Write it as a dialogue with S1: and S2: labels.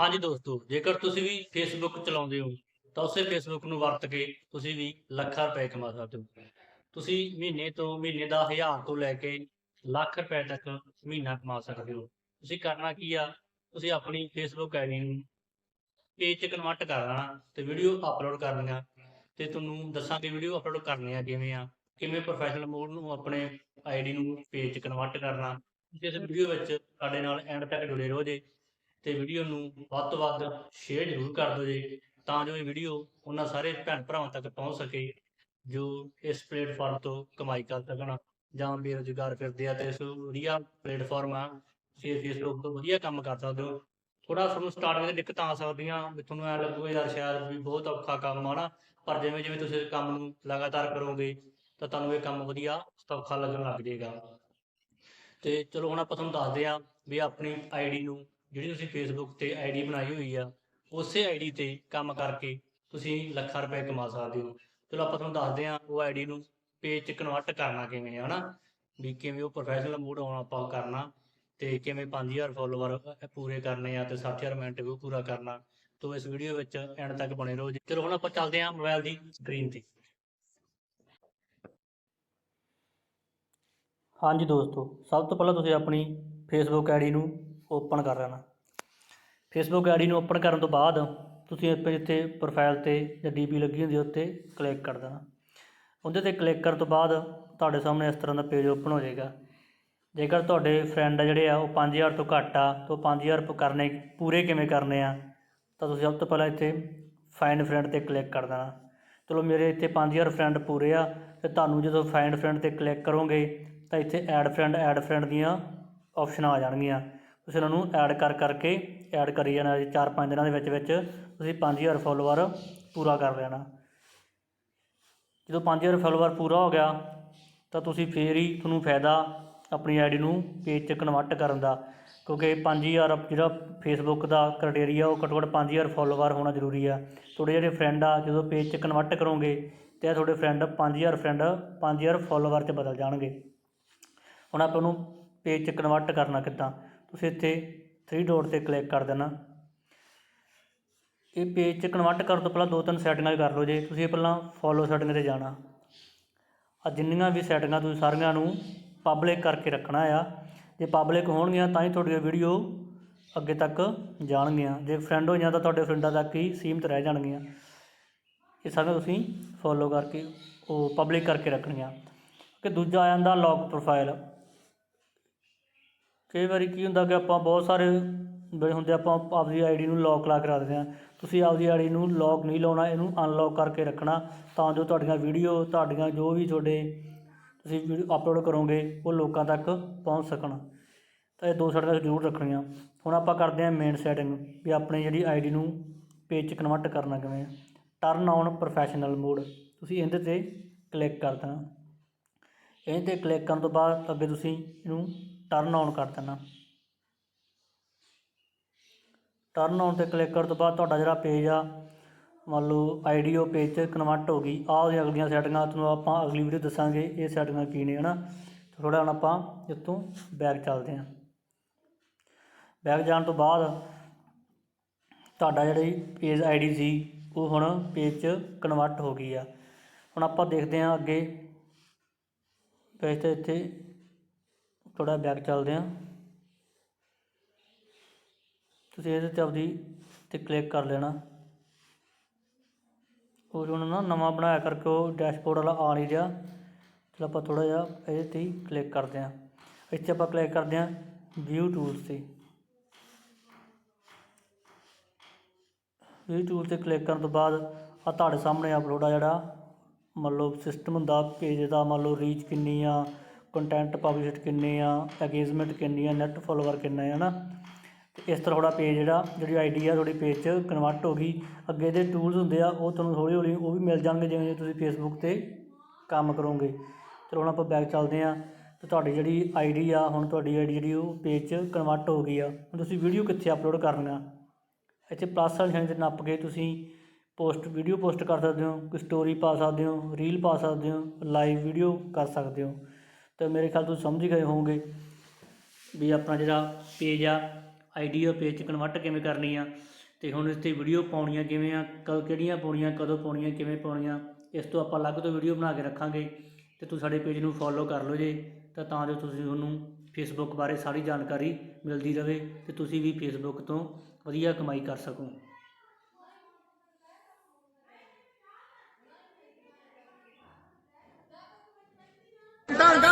S1: ਹਾਂਜੀ ਦੋਸਤੋ ਜੇਕਰ ਤੁਸੀਂ ਵੀ ਫੇਸਬੁੱਕ ਚਲਾਉਂਦੇ ਹੋ ਤਾਂ ਉਸੇ ਫੇਸਬੁੱਕ ਨੂੰ ਵਰਤ ਕੇ ਤੁਸੀਂ ਵੀ ਲੱਖਾਂ ਰੁਪਏ ਕਮਾ ਸਕਦੇ ਹੋ। ਤੁਸੀਂ ਮਹੀਨੇ ਤੋਂ ਮਹੀਨੇ ਦਾ ਹਜ਼ਾਰ ਤੋਂ ਲੈ ਕੇ ਲੱਖ ਰੁਪਏ ਤੱਕ ਮਹੀਨਾ ਕਮਾ ਸਕਦੇ ਹੋ। ਤੁਸੀਂ ਕਰਨਾ ਕੀ ਆ? ਤੁਸੀਂ ਆਪਣੀ ਫੇਸਬੁੱਕ ਆਈਡੀ ਨੂੰ ਪੇਜ 'ਚ ਕਨਵਰਟ ਕਰ ਲੈਣਾ ਤੇ ਵੀਡੀਓ ਅਪਲੋਡ ਕਰਨੀਆਂ ਤੇ ਤੁਹਾਨੂੰ ਦੱਸਾਂਗੇ ਵੀਡੀਓ ਅਪਲੋਡ ਕਰਨੀ ਆ ਕਿਵੇਂ ਆ ਕਿਵੇਂ ਪ੍ਰੋਫੈਸ਼ਨਲ ਮੋਡ ਨੂੰ ਆਪਣੇ ਆਈਡੀ ਨੂੰ ਪੇਜ 'ਚ ਕਨਵਰਟ ਕਰਨਾ ਇਸ ਵੀਡੀਓ ਵਿੱਚ ਸਾਡੇ ਨਾਲ ਐਂਡ ਤੱਕ ਜੁੜੇ ਰਹੋ ਜੇ। ਤੇ ਵੀਡੀਓ ਨੂੰ ਵੱਧ ਤੋਂ ਵੱਧ ਸ਼ੇਅਰ ਜ਼ਰੂਰ ਕਰ ਦਿਓ ਜੀ, ਤਾਂ ਜੋ ਇਹ ਵੀਡੀਓ ਉਹਨਾਂ ਸਾਰੇ ਭੈਣ ਭਰਾਵਾਂ ਤੱਕ ਪਹੁੰਚ ਸਕੇ, ਜੋ ਇਸ ਪਲੇਟਫਾਰਮ ਤੋਂ ਕਮਾਈ ਕਰ ਸਕਣ ਜਾਂ ਬੇਰੁਜ਼ਗਾਰ ਫਿਰਦੇ ਆ ਤੇ ਇਸ ਵਧੀਆ ਪਲੇਟਫਾਰਮ ਆ ਫੇਸ ਫੇਸਬੁੱਕ ਤੋਂ ਵਧੀਆ ਕੰਮ ਕਰ ਸਕਦੇ ਹੋ। ਥੋੜਾ ਤੁਹਾਨੂੰ ਸਟਾਰਟ ਵਿੱਚ ਦਿੱਕਤਾਂ ਆ ਸਕਦੀਆਂ, ਵੀ ਤੁਹਾਨੂੰ ਐ ਲੱਗੂਗਾ ਯਾਰ ਸ਼ਾਇਦ ਵੀ ਬਹੁਤ ਔਖਾ ਕੰਮ ਆ ਨਾ, ਪਰ ਜਿਵੇਂ ਜਿਵੇਂ ਤੁਸੀਂ ਕੰਮ ਨੂੰ ਲਗਾਤਾਰ ਕਰੋਗੇ, ਤਾਂ ਤੁਹਾਨੂੰ ਇਹ ਕੰਮ ਵਧੀਆ, ਸੌਖਾ ਲੱਗਣ ਲੱਗ ਜਾਏਗਾ। ਤੇ ਚਲੋ ਹੁਣ ਆਪਾਂ ਤੁਹਾਨੂੰ ਦੱਸਦੇ ਆ ਵੀ ਆਪਣੀ ਆਈਡੀ ਨੂੰ ਜਿਹੜੀ ਤੁਸੀਂ ਫੇਸਬੁੱਕ ਤੇ ਆਈਡੀ ਬਣਾਈ ਹੋਈ ਆ, ਉਸੇ ਆਈਡੀ ਤੇ ਕੰਮ ਕਰਕੇ ਤੁਸੀਂ ਲੱਖਾਂ ਰੁਪਏ ਕਮਾ ਸਕਦੇ ਹੋ। ਚਲੋ ਆਪਾਂ ਤੁਹਾਨੂੰ ਦੱਸਦੇ ਆ ਉਹ ਆਈਡੀ ਨੂੰ ਪੇਜ 'ਚ ਕਨਵਰਟ ਕਰਨਾ ਕਿਵੇਂ ਹੈ ਹਨਾ? ਵੀ ਕਿਵੇਂ ਉਹ ਪ੍ਰੋਫੈਸ਼ਨਲ ਮੋਡ ਆਉਣਾ ਆਪਾਂ ਕਰਨਾ ਤੇ ਕਿਵੇਂ 5000 ਫਾਲੋਅਰ ਪੂਰੇ ਕਰਨੇ ਆ ਤੇ 60000 ਮਿੰਟ ਵੀ ਪੂਰਾ ਕਰਨਾ। ਤੋਂ ਇਸ ਵੀਡੀਓ ਵਿੱਚ ਐਂਡ ਤੱਕ ਬਣੇ ਰਹੋ ਜੀ। ਚਲੋ ਹੁਣ ਆਪਾਂ ਚੱਲਦੇ ਆ ਮੋਬਾਈਲ ਦੀ ਸਕਰੀਨ ਤੇ। ਹਾਂਜੀ ਦੋਸਤੋ, ਸਭ ਤੋਂ ਪਹਿਲਾਂ ਤੁਸੀਂ ਆਪਣੀ ਫੇਸਬੁੱਕ ਆਈਡੀ ਨੂੰ ਓਪਨ ਕਰ ਲੈਣਾ। ਫੇਸਬੁੱਕ ਆਈਡੀ ਨੂੰ ਓਪਨ ਕਰਨ ਤੋਂ ਬਾਅਦ ਤੁਸੀਂ ਇੱਥੇ ਜਿੱਥੇ ਪ੍ਰੋਫਾਈਲ ਤੇ ਜਾਂ ਡੀਪੀ ਲੱਗੀ ਹੁੰਦੀ ਹੈ ਉੱਤੇ ਕਲਿੱਕ ਕਰ ਦੇਣਾ। ਉਹਦੇ ਤੇ ਕਲਿੱਕ ਕਰਨ ਤੋਂ ਬਾਅਦ ਤੁਹਾਡੇ ਸਾਹਮਣੇ ਇਸ ਤਰ੍ਹਾਂ ਦਾ ਪੇਜ ਓਪਨ ਹੋ ਜਾਏਗਾ। ਜੇਕਰ ਤੁਹਾਡੇ ਫਰੈਂਡ ਜਿਹੜੇ ਆ ਉਹ 5000 ਤੋਂ ਘੱਟ ਆ, ਤਾਂ ਉਹ 5000 ਪ- ਕਰਨੇ ਪੂਰੇ ਕਿਵੇਂ ਕਰਨੇ ਆ, ਤਾਂ ਤੁਸੀਂ ਸਭ ਤੋਂ ਪਹਿਲਾਂ ਇੱਥੇ ਫਾਈਂਡ ਫਰੈਂਡ ਤੇ ਕਲਿੱਕ ਕਰ ਦੇਣਾ। ਚਲੋ ਮੇਰੇ ਇੱਥੇ 5000 ਫਰੈਂਡ ਪੂਰੇ ਆ, ਤੇ ਤੁਹਾਨੂੰ ਜਦੋਂ ਫਾਈਂਡ ਫਰੈਂਡ ਤੇ ਕਲਿੱਕ ਕਰੋਗੇ, ਤਾਂ ਇੱਥੇ ਐਡ ਫਰੈਂਡ ਐਡ ਫਰੈਂਡ ਦੀਆਂ ਆਪਸ਼ਨਾਂ ਆ ਜਾਣਗੀਆਂ। ਤੁਸੀਂ ਉਹਨਾਂ ਨੂੰ ਐਡ ਕਰ ਕਰਕੇ ਐਡ ਕਰੀ ਜਾਣਾ ਚਾਰ ਪੰਜ ਦਿਨਾਂ ਦੇ ਵਿੱਚ ਵਿੱਚ, ਤੁਸੀਂ 5000 ਫਾਲੋਅਰ ਪੂਰਾ ਕਰ ਲੈਣਾ। ਜਦੋਂ 5000 ਫਾਲੋਅਰ ਪੂਰਾ ਹੋ ਗਿਆ, ਤਾਂ ਤੁਸੀਂ ਫੇਰ ਹੀ ਤੁਹਾਨੂੰ ਫਾਇਦਾ ਆਪਣੀ ਆਈਡੀ ਨੂੰ ਪੇਜ 'ਚ ਕਨਵਰਟ ਕਰਨ ਦਾ। ਕਿਉਂਕਿ 5000 ਜਿਹੜਾ ਫੇਸਬੁੱਕ ਦਾ ਕ੍ਰਾਈਟੇਰੀਆ ਉਹ ਘੱਟੋ ਘੱਟ 5000 ਫਾਲੋਅਰ ਹੋਣਾ ਜ਼ਰੂਰੀ ਆ। ਤੁਹਾਡੇ ਜਿਹੜੇ ਫਰੈਂਡ ਆ, ਜਦੋਂ ਪੇਜ 'ਚ ਕਨਵਰਟ ਕਰੋਗੇ, ਤੇ ਇਹ ਤੁਹਾਡੇ ਫਰੈਂਡ 5000 ਫਰੈਂਡ 5000 ਫਾਲੋਅਰ 'ਚ ਬਦਲ ਜਾਣਗੇ। ਹੁਣ ਆਪਾਂ ਨੂੰ ਪੇਜ 'ਚ ਕਨਵਰਟ ਕਰਨਾ ਕਿੱਦਾਂ? ਤੁਸੀਂ ਇੱਥੇ 3 ਡੋਟ ਤੇ ਕਲਿੱਕ ਕਰ ਦੇਣਾ। ਇਹ ਪੇਜ 'ਚ ਕਨਵਰਟ ਕਰਨ ਤੋਂ ਪਹਿਲਾਂ ਦੋ ਤਿੰਨ ਸੈਟਿੰਗਾਂ ਕਰ ਲਓ ਜੇ। ਤੁਸੀਂ ਪਹਿਲਾਂ ਫੋਲੋ ਸੈਟਿੰਗ ਤੇ ਜਾਣਾ। ਆ ਜਿੰਨੀਆਂ ਵੀ ਸੈਟਿੰਗਾਂ ਤੁਸੀਂ ਸਾਰੀਆਂ ਨੂੰ ਪਬਲਿਕ ਕਰਕੇ ਰੱਖਣਾ ਆ। ਜੇ ਪਬਲਿਕ ਹੋਣਗੀਆਂ ਤਾਂ ਹੀ ਤੁਹਾਡੀਆਂ ਵੀਡੀਓ ਅੱਗੇ ਤੱਕ ਜਾਣਗੀਆਂ। ਜੇ ਫਰੈਂਡ ਹੋ ਹੋਈਆਂ ਤਾਂ ਤੁਹਾਡੇ ਫਰੈਂਡਾਂ ਤੱਕ ਹੀ ਸੀਮਿਤ ਰਹਿ ਜਾਣਗੀਆਂ। ਇਹ ਸਾਰੀਆਂ ਤੁਸੀਂ ਫੋਲੋ ਕਰਕੇ ਉਹ ਪਬਲਿਕ ਕਰਕੇ ਰੱਖਣੀਆਂ। ਕਿ ਦੂਜਾ ਆ ਜਾਂਦਾ ਲੌਕ ਪ੍ਰੋਫਾਈਲ ਕਈ ਵਾਰੀ ਕੀ ਹੁੰਦਾ ਕਿ ਆਪਾਂ ਬਹੁਤ ਸਾਰੇ ਬੜੇ ਹੁੰਦੇ ਆਪਾਂ ਆਪਦੀ ਆਈਡੀ ਨੂੰ ਲੌਕ ਲਾ ਕੇ ਰੱਖਦੇ ਹਾਂ। ਤੁਸੀਂ ਆਪਦੀ ਆਈਡੀ ਨੂੰ ਲੌਕ ਨਹੀਂ ਲਾਉਣਾ, ਇਹਨੂੰ ਅਨਲੌਕ ਕਰਕੇ ਰੱਖਣਾ ਤਾਂ ਜੋ ਤੁਹਾਡੀਆਂ ਵੀਡੀਓ ਤੁਹਾਡੀਆਂ ਜੋ ਵੀ ਤੁਹਾਡੇ ਤੁਸੀਂ ਵੀਡੀਓ ਅਪਲੋਡ ਕਰੋਗੇ, ਉਹ ਲੋਕਾਂ ਤੱਕ ਪਹੁੰਚ ਸਕਣ। ਤਾਂ ਇਹ ਦੋ ਸੈਟਿੰਗਾਂ ਜ਼ਰੂਰ ਰੱਖਣੀਆਂ। ਹੁਣ ਆਪਾਂ ਕਰਦੇ ਹਾਂ ਮੇਨ ਸੈਟਿੰਗ ਵੀ ਆਪਣੀ ਜਿਹੜੀ ਆਈਡੀ ਨੂੰ ਪੇਜ 'ਚ ਕਨਵਰਟ ਕਰਨਾ ਕਿਵੇਂ ਹੈ ਟਰਨ ਔਨ ਪ੍ਰੋਫੈਸ਼ਨਲ ਮੋਡ ਤੁਸੀਂ ਇਹਦੇ ਤੇ ਕਲਿੱਕ ਕਰ ਦੇਣਾ। ਇਹਦੇ ਤੇ ਕਲਿੱਕ ਕਰਨ ਤੋਂ ਬਾਅਦ ਅੱਗੇ ਤੁਸੀਂ ਇਹਨੂੰ ਟਰਨ ਔਨ ਕਰ ਦੇਣਾ ਟਰਨ ਔਨ ਤੇ ਕਲਿੱਕ ਕਰਨ ਤੋਂ ਬਾਅਦ ਤੁਹਾਡਾ ਜਿਹੜਾ ਪੇਜ ਆ, ਮੰਨ ਲਓ ਆਈਡੀ ਉਹ ਪੇਜ 'ਚ ਕਨਵਰਟ ਹੋ ਗਈ। ਆਹ ਉਹਦੀਆਂ ਅਗਲੀਆਂ ਸੈਟਿੰਗਾਂ ਤੁਹਾਨੂੰ ਆਪਾਂ ਅਗਲੀ ਵੀਡੀਓ ਦੱਸਾਂਗੇ ਇਹ ਸੈਟਿੰਗਾਂ ਕੀ ਨੇ, ਹਨਾ? ਥੋੜਾ ਹੁਣ ਆਪਾਂ ਇਸ ਤੋਂ ਬੈਕ ਚੱਲਦੇ ਹਾਂ। ਬੈਕ ਜਾਣ ਤੋਂ ਬਾਅਦ ਤੁਹਾਡਾ ਜਿਹੜੀ ਪੇਜ ਆਈਡੀ ਸੀ, ਉਹ ਹੁਣ ਪੇਜ 'ਚ ਕਨਵਰਟ ਹੋ ਗਈ ਆ। ਹੁਣ ਆਪਾਂ ਦੇਖਦੇ ਹਾਂ ਅੱਗੇ। ਪੇਜ ਤੇ ਇੱਥੇ ਥੋੜਾ ਬੈਕ ਚੱਲਦੇ ਹਾਂ। ਤੁਸੀਂ ਇਹਦੇ ਤੇ ਆਪਦੀ ਤੇ ਕਲਿੱਕ ਕਰ ਲੈਣਾ। ਉਹ ਹੁਣ ਨਾ ਨਵਾਂ ਬਣਾਇਆ ਕਰਕੇ ਉਹ ਡੈਸ਼ਬੋਰਡ ਵਾਲਾ ਆ ਨਹੀਂ ਰਿਹਾ। ਚਲੋ ਆਪਾਂ ਥੋੜਾ ਜਿਹਾ ਇਹਦੇ ਤੇ ਹੀ ਕਲਿੱਕ ਕਰਦੇ ਹਾਂ। ਇੱਥੇ ਆਪਾਂ ਕਲਿੱਕ ਕਰਦੇ ਹਾਂ ਵਿਊ ਟੂਲਸ ਤੇ। ਵਿਊ ਟੂਲ ਤੇ ਕਲਿੱਕ ਕਰਨ ਤੋਂ ਬਾਅਦ ਆ ਤੁਹਾਡੇ ਸਾਹਮਣੇ ਅਪਲੋਡ ਆ ਜਿਹੜਾ। ਮੰਨ ਲਓ ਸਿਸਟਮ ਹੁੰਦਾ ਪੇਜ ਦਾ ਮੰਨ ਲਓ ਰੀਚ ਕਿੰਨੀ ਆ ਕੰਟੈਂਟ ਪਬਲਿਸ਼ਡ ਕਿੰਨੇ ਆ ਐਗੇਜਮੈਂਟ ਕਿੰਨੀ ਆ ਨੈਟ ਫੋਲੋਵਰ ਕਿੰਨਾ ਹੈ ਨਾ ਤੇ ਇਸ ਤਰ੍ਹਾਂ ਥੋੜਾ ਪੇਜ ਜਿਹੜਾ, ਜਿਹੜੀ ਆਈਡੀ ਆ, ਤੁਹਾਡੀ ਪੇਜ 'ਚ ਕਨਵਰਟ ਹੋ ਗਈ। ਅੱਗੇ ਦੇ ਟੂਲਸ ਹੁੰਦੇ ਆ, ਉਹ ਤੁਹਾਨੂੰ ਹੌਲੀ ਹੌਲੀ ਉਹ ਵੀ ਮਿਲ ਜਾਣਗੇ, ਜਿਵੇਂ ਜਿਵੇਂ ਤੁਸੀਂ ਫੇਸਬੁੱਕ ਤੇ ਕੰਮ ਕਰੋਗੇ। ਚਲੋ ਹੁਣ ਆਪਾਂ ਬੈਕ ਚੱਲਦੇ ਆ ਤੇ ਤੁਹਾਡੀ ਜਿਹੜੀ ਆਈਡੀ ਆ, ਹੁਣ ਤੁਹਾਡੀ ਆਈਡੀ ਜਿਹੜੀ ਉਹ ਪੇਜ 'ਚ ਕਨਵਰਟ ਹੋ ਗਈ ਆ। ਹੁਣ ਤੁਸੀਂ ਵੀਡੀਓ ਕਿੱਥੇ ਅਪਲੋਡ ਕਰਨਾ? ਇੱਥੇ ਪਲੱਸ ਵਾਲੇ ਨਿਸ਼ਾਨ ਤੇ ਨੱਪ ਕੇ ਤੁਸੀਂ ਪੋਸਟ ਵੀਡੀਓ ਪੋਸਟ ਕਰ ਸਕਦੇ ਹੋ। ਕੋਈ ਸਟੋਰੀ ਪਾ ਸਕਦੇ ਹੋ ਰੀਲ ਪਾ ਸਕਦੇ ਹੋ ਲਾਈਵ ਵੀਡੀਓ ਕਰ ਸਕਦੇ ਹੋ। ਤਾਂ ਮੇਰੇ ਖਿਆਲ ਤੋਂ ਸਮਝ ਗਏ ਹੋਵੋਗੇ ਵੀ ਆਪਣਾ ਜਿਹੜਾ ਪੇਜ ਆ
S2: ਆਈਡੀ ਉਹ ਪੇਜ 'ਚ ਕਨਵਰਟ ਕਿਵੇਂ ਕਰਨੀ ਆ। ਅਤੇ ਹੁਣ ਇੱਥੇ 'ਤੇ ਵੀਡੀਓ ਪਾਉਣੀਆਂ ਕਿਵੇਂ ਆ ਕਦ ਕਿਹੜੀਆਂ ਪਾਉਣੀਆਂ, ਕਦੋਂ ਪਾਉਣੀਆਂ, ਕਿਵੇਂ ਪਾਉਣੀਆਂ, ਇਸ ਤੋਂ ਆਪਾਂ ਅਲੱਗ ਤੋਂ ਵੀਡੀਓ ਬਣਾ ਕੇ ਰੱਖਾਂਗੇ। ਅਤੇ ਤੂੰ ਸਾਡੇ ਪੇਜ ਨੂੰ ਫੋਲੋ ਕਰ ਲਓ ਜੇ, ਤਾਂ ਤਾਂ ਜੋ ਤੁਸੀਂ ਤੁਹਾਨੂੰ ਫੇਸਬੁੱਕ ਬਾਰੇ ਸਾਰੀ ਜਾਣਕਾਰੀ ਮਿਲਦੀ ਰਹੇ ਅਤੇ ਤੁਸੀਂ ਵੀ ਫੇਸਬੁੱਕ ਤੋਂ ਵਧੀਆ ਕਮਾਈ ਕਰ ਸਕੋ। ਢੰਗ